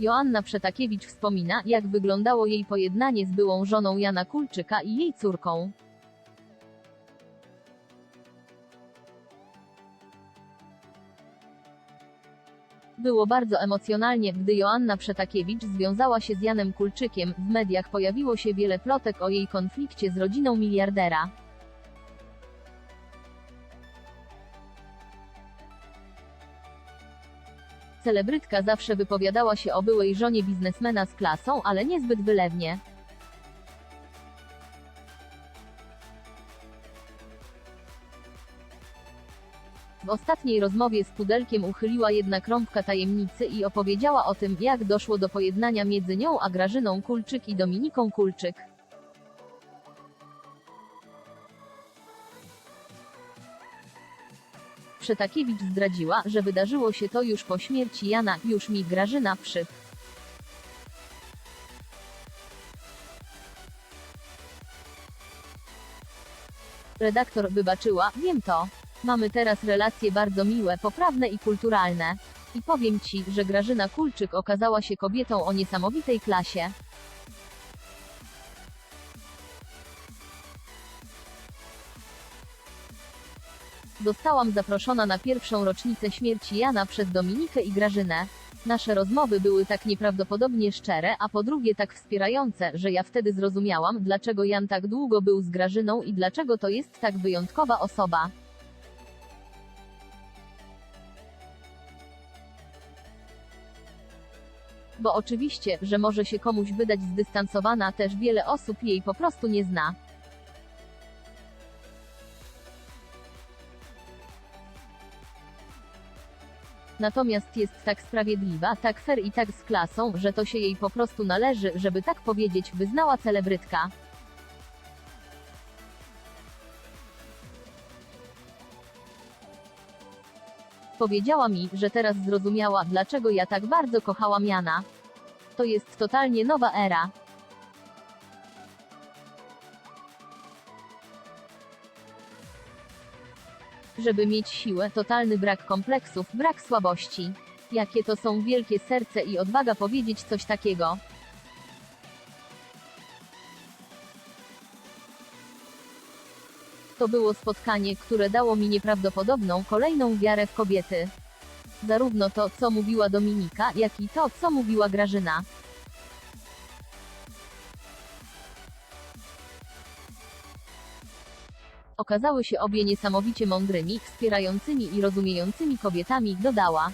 Joanna Przetakiewicz wspomina, jak wyglądało jej pojednanie z byłą żoną Jana Kulczyka i jej córką. Było bardzo emocjonalnie, gdy Joanna Przetakiewicz związała się z Janem Kulczykiem. W mediach pojawiło się wiele plotek o jej konflikcie z rodziną miliardera. Celebrytka zawsze wypowiadała się o byłej żonie biznesmena z klasą, ale niezbyt wylewnie. W ostatniej rozmowie z Pudelkiem uchyliła jednak rąbka tajemnicy i opowiedziała o tym, jak doszło do pojednania między nią a Grażyną Kulczyk i Dominiką Kulczyk. Przetakiewicz zdradziła, że wydarzyło się to już po śmierci Jana, już mi Grażyna przy. Redaktor wybaczyła, wiem to. Mamy teraz relacje bardzo miłe, poprawne i kulturalne. I powiem ci, że Grażyna Kulczyk okazała się kobietą o niesamowitej klasie. Zostałam zaproszona na pierwszą rocznicę śmierci Jana przez Dominikę i Grażynę. Nasze rozmowy były tak nieprawdopodobnie szczere, a po drugie tak wspierające, że ja wtedy zrozumiałam, dlaczego Jan tak długo był z Grażyną i dlaczego to jest tak wyjątkowa osoba. Bo oczywiście, że może się komuś wydać zdystansowana, też wiele osób jej po prostu nie zna. Natomiast jest tak sprawiedliwa, tak fair i tak z klasą, że to się jej po prostu należy, żeby tak powiedzieć, wyznała celebrytka. Powiedziała mi, że teraz zrozumiała, dlaczego ja tak bardzo kochałam Jana. To jest totalnie nowa era. Żeby mieć siłę, totalny brak kompleksów, brak słabości. Jakie to są wielkie serce i odwaga powiedzieć coś takiego. To było spotkanie, które dało mi nieprawdopodobną kolejną wiarę w kobiety. Zarówno to, co mówiła Dominika, jak i to, co mówiła Grażyna. Okazały się obie niesamowicie mądrymi, wspierającymi i rozumiejącymi kobietami, dodała.